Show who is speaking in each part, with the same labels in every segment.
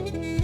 Speaker 1: Bahar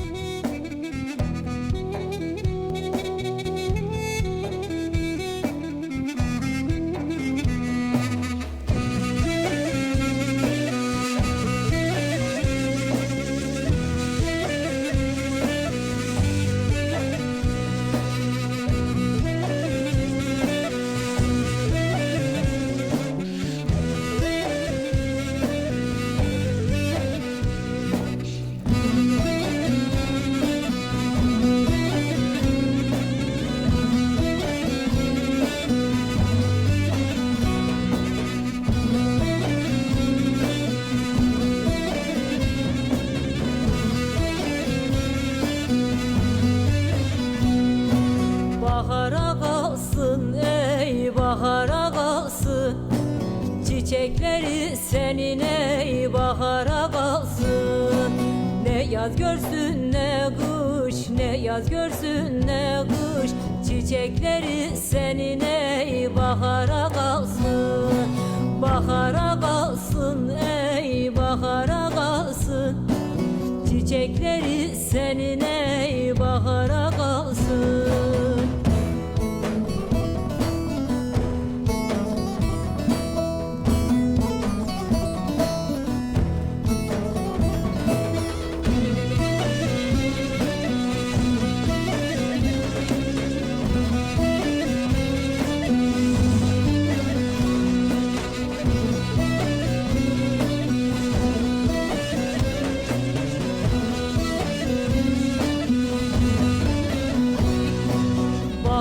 Speaker 1: Çiçekleri senin ey bahar ağasın Ne yaz görsün ne kış. Ne yaz görsün ne kış. Çiçekleri senin ey bahar ağasın Bahar ağasın ey bahar ağasın Çiçekleri senin ey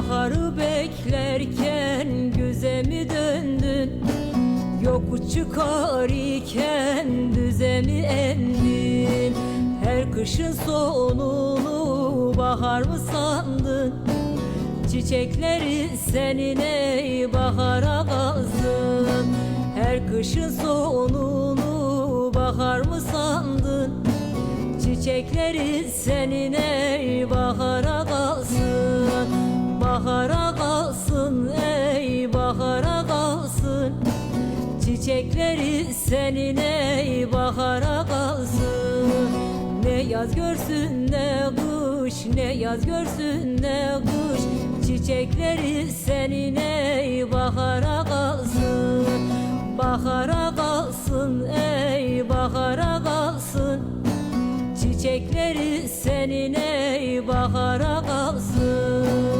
Speaker 1: Baharı beklerken göze mi döndün? Yokuş çıkar iken düze mi endin? Her kışın sonunu bahar mı sandın? Çiçekleri senin ey bahar ağasın Her kışın sonunu bahar mı sandın? Çiçekleri senin ey bahar ağasın Bahar ağasın ey bahar ağasın Çiçekleri senin ey bahar ağasın Ne yaz görsün ne kış ne yaz görsün ne kış. Çiçekleri senin ey bahar ağasın Bahar ağasın ey bahar ağasın Çiçekleri senin ey bahar ağasın